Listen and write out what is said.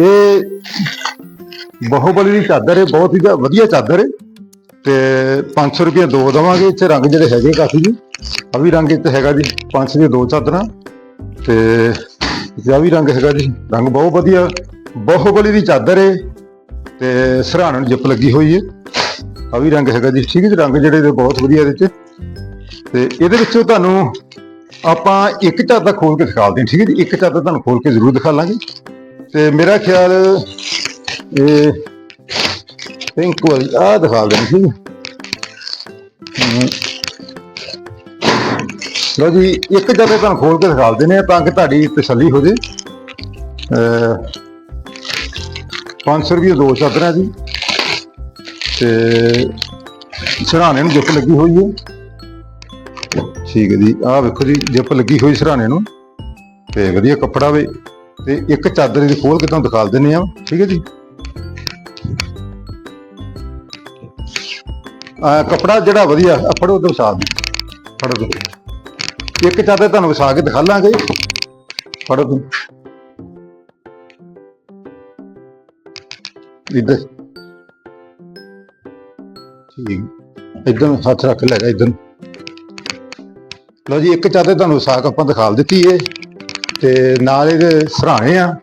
ਇਹ ਬਾਹੂਬਲੀ ਦੀ ਚਾਦਰ ਹੈ, ਬਹੁਤ ਹੀ ਜ਼ਿਆ- ਵਧੀਆ ਚਾਦਰ ਹੈ। ਤੇ 500 ਰੁਪਏ ਦੋ ਦਵਾਂਗੇ, ਇੱਥੇ ਰੰਗ ਜਿਹੜੇ ਹੈਗੇ ਕਾਫੀ ਜੀ। ਆ ਵੀ ਰੰਗ ਇੱਥੇ ਹੈਗਾ ਜੀ 500 ਦੀਆਂ ਦੋ ਚਾਦਰਾਂ। ਤੇ ਇਹ ਵੀ ਰੰਗ ਹੈਗਾ ਜੀ, ਰੰਗ ਬਹੁਤ ਵਧੀਆ। ਬਾਹੂਬਲੀ ਦੀ ਚਾਦਰ ਹੈ, ਤੇ ਸਰਾਣਾ ਨੂੰ ਜਿੱਪ ਲੱਗੀ ਹੋਈ ਹੈ। ਆ ਵੀ ਰੰਗ ਹੈਗਾ ਜੀ, ਠੀਕ ਹੈ ਜੀ, ਰੰਗ ਜਿਹੜੇ ਦੇ ਬਹੁਤ ਵਧੀਆ ਇਹਦੇ ਚ। ਤੇ ਇਹਦੇ ਵਿੱਚੋਂ ਤੁਹਾਨੂੰ ਆਪਾਂ ਇੱਕ ਚਾਦਰ ਖੋਲ ਕੇ ਦਿਖਾ ਦਿੰਦੇ ਠੀਕ ਹੈ ਜੀ, ਇੱਕ ਚਾਦਰ ਤੁਹਾਨੂੰ ਖੋਲ ਕੇ ਜ਼ਰੂਰ ਦਿਖਾ ਲਾਂਗੇ। ਤੇ ਮੇਰਾ ਖਿਆਲ, ਇਹ, ਪਿੰਕ ਵਾਲੀ ਆ ਦਿਖਾ ਦੇਣੀ ਠੀਕ ਹੈ ਜੀ, ਇੱਕ ਚਾਦਰ ਤੁਹਾਨੂੰ ਖੋਲ ਕੇ ਦਿਖਾ ਦਿੰਦੇ ਆ ਤਾਂ ਕਿ ਤੁਹਾਡੀ ਤਸੱਲੀ ਹੋ ਜੇ। ਅਹ 500 ਰੁਪਏ ਦੋ ਚਾਦਰਾਂ ਜੀ। ਤੇ ਸਰਾਣੇ ਨੂੰ ਜਿੱਪ ਲੱਗੀ ਹੋਈ ਹੈ। ਠੀਕ ਹੈ ਜੀ, ਆਹ ਵੇਖੋ ਜੀ, ਜਿੱਪ ਲੱਗੀ ਹੋਈ ਸਰਾਣੇ ਨੂੰ। ਤੇ ਵਧੀਆ ਕੱਪੜਾ ਵੇ। ਤੇ ਇੱਕ ਚਾਦਰ ਦੀ ਖੋਲ ਕੇ ਤੁਹਾਨੂੰ ਦਿਖਾ ਦਿੰਨੇ ਆ ਠੀਕ ਹੈ ਜੀ। ਆ ਕੱਪੜਾ ਜਿਹੜਾ ਵਧੀਆ ਆ ਫੜੋ ਤੇ ਵਿਛਾ ਦਿਓ, ਫੜੋ ਤੇ ਇੱਕ ਚਾਦਰ ਤੁਹਾਨੂੰ ਵਿਸਾ ਕੇ ਦਿਖਾ ਲਾਂਗੇ। ਫੜੋ ਤੇ ਇੱਧਰ। ਠੀਕ। ਇਦਾਂ ਹੱਥ ਰੱਖ ਲੈਗਾ ਇਦਾਂ ਲਓ ਜੀ, ਇੱਕ ਚਾਦਰ ਤੁਹਾਨੂੰ ਵਿਛਾ ਕੇ ਆਪਾਂ ਦਿਖਾ ਦਿੱਤੀ ਏ ਤੇ ਨਾਲ ਇਹਦੇ ਸਰਾਣੇ ਆ।